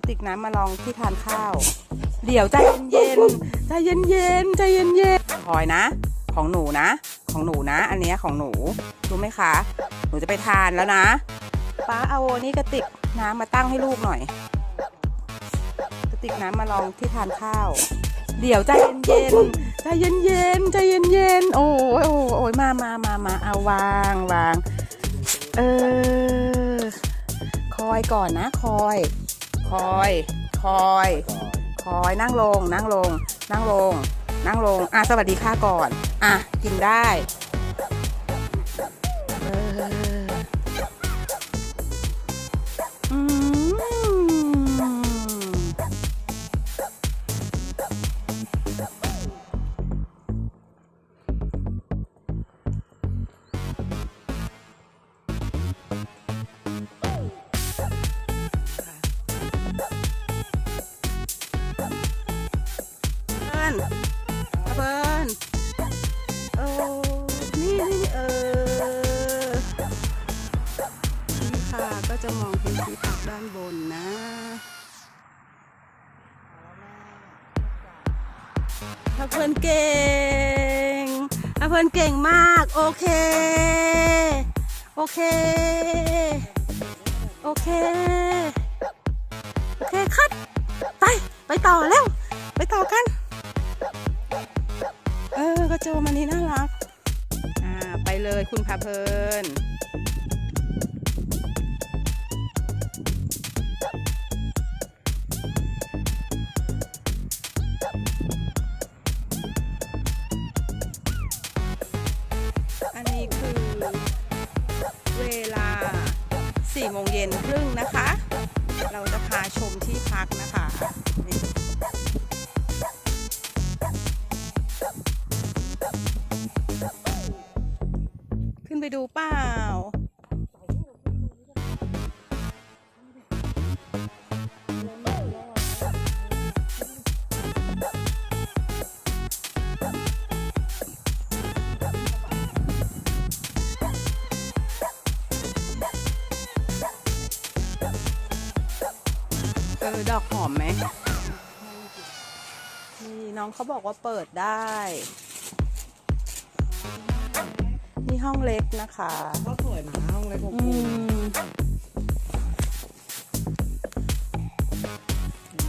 ระติกน้ำมาลองที่ทานข้าว เดี๋ยวใจเย็นๆใจเย็นๆใจเย็นๆคอยนะ ของหนูนะ ของหนูนะ อันเนี้ยของหนูรู้ไหมคะ หนูจะไปทานแล้วนะป้าเอานี่กระติกน้ำมาตั้งให้ลูกหน่อย กระติกน้ำมาลองที่ทานข้าว เดี๋ยวใจเย็นๆใจเย็นๆใจเย็นๆโอ้ยโอ้ยโอ้ยมามามามาเอาวางวางเออคอยก่อนนะคอย คอย คอย คอยนั่งลง นั่งลง นั่งลง นั่งลง อะ สวัสดีค่ะก่อน อะ กินได้ เพิ่นเพิ่นโอ้นี่นี่เออนี่ค่ะก็จะมองเห็นที่พักด้านบนนะถ้าเพิ่นเก่งถ้าเพิ่นเก่งมาก โอเค โอเค โอเค โอเคคัดไป ไปต่อแล้ว ไปต่อกัน โจมันนี้น่ารัก อ่า ไปเลยคุณพาเพลินอันนี้คือเวลา4โมงเย็นครึ่งนะคะ เราจะพาชมที่พักนะคะ ไปดูเปล่า เออ ดอกหอมไหมนี่น้องเขาบอกว่าเปิดได้ ห้องเล็กนะคะ ก็สวยนะห้องเล็กของอืกูม